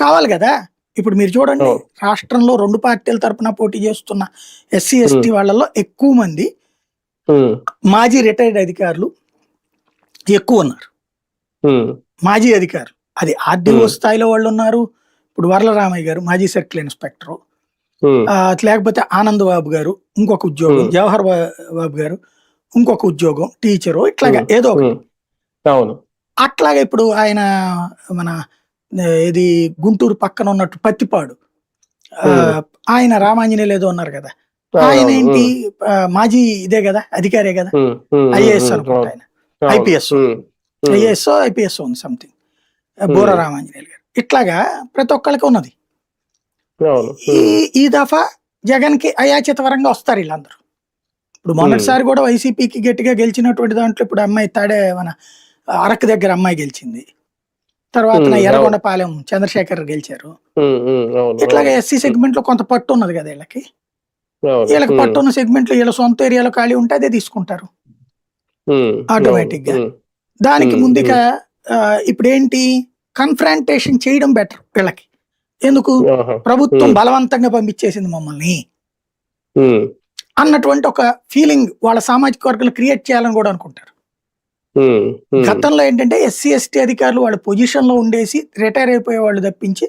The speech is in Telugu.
కావాలి కదా? ఇప్పుడు మీరు చూడండి. రాష్ట్రంలో రెండు పార్టీల తరపున పోటీ చేస్తున్న ఎస్సీ ఎస్టీ వాళ్ళలో ఎక్కువ మంది మాజీ రిటైర్డ్ అధికారులు ఎక్కువ ఉన్నారు. మాజీ అధికారులు. అది ఆర్డీఓ. స్థాయిలో వాళ్ళు ఉన్నారు. ఇప్పుడు వరలరామయ్య గారు మాజీ సర్కిల్ ఇన్స్పెక్టర్. లేకపోతే ఆనంద్ బాబు గారు ఇంకొక ఉద్యోగం. జవహర్ బాబు గారు ఇంకొక ఉద్యోగం టీచరు ఇట్లాగా. ఏదో ఒకటి. అట్లాగే ఇప్పుడు ఆయన మన ఇది గుంటూరు పక్కన ఉన్నట్టు పత్తిపాడు. ఆయన రామాంజనేయులు ఏదో ఉన్నారు కదా. ఆయన ఏంటి? మాజీ ఇదే కదా అధికారే కదా. ఐఏఎస్ అనుకుంటా ఆయన. ఉమ్, ఐఏఎస్ ఐపీఎస్ ఉంది సంథింగ్ బోర రామాంజనేయులు గారు. ఇట్లాగా ప్రతి ఒక్కరికి ఉన్నది. ఈ ఈ దఫా జగన్కి అయాచితవరంగా వస్తారు వీళ్ళందరూ. ఇప్పుడు మొన్నటిసారి కూడా వైసీపీకి గట్టిగా గెలిచినటువంటి దాంట్లో ఇప్పుడు అమ్మాయి తాడే మన అరకు దగ్గర అమ్మాయి గెలిచింది. తర్వాత ఎర్రగొండపాలెం చంద్రశేఖర్ గెలిచారు. ఇట్లాగే ఎస్సీ సెగ్మెంట్లో కొంత పట్టు ఉన్నది కదా వీళ్ళకి. వీళ్ళకి పట్టు ఉన్న సెగ్మెంట్లో వీళ్ళ సొంత ఏరియాలో ఖాళీ ఉంటే అదే తీసుకుంటారు. automatic గా. దానికి ముందుగా ఇప్పుడు ఏంటి కన్ఫ్రంటేషన్ చేయడం బెటర్ వీళ్ళకి. ఎందుకు? ప్రభుత్వం. బలవంతంగా పంపించేసింది మమ్మల్ని. అన్నటువంటి ఒక ఫీలింగ్ వాళ్ళ సామాజిక వర్గాలు క్రియేట్ చేయాలని కూడా అనుకుంటారు. గతంలో ఏంటంటే ఎస్సీ ఎస్టీ అధికారులు వాళ్ళ పొజిషన్లో ఉండేసి రిటైర్ అయిపోయే వాళ్ళు తప్పించి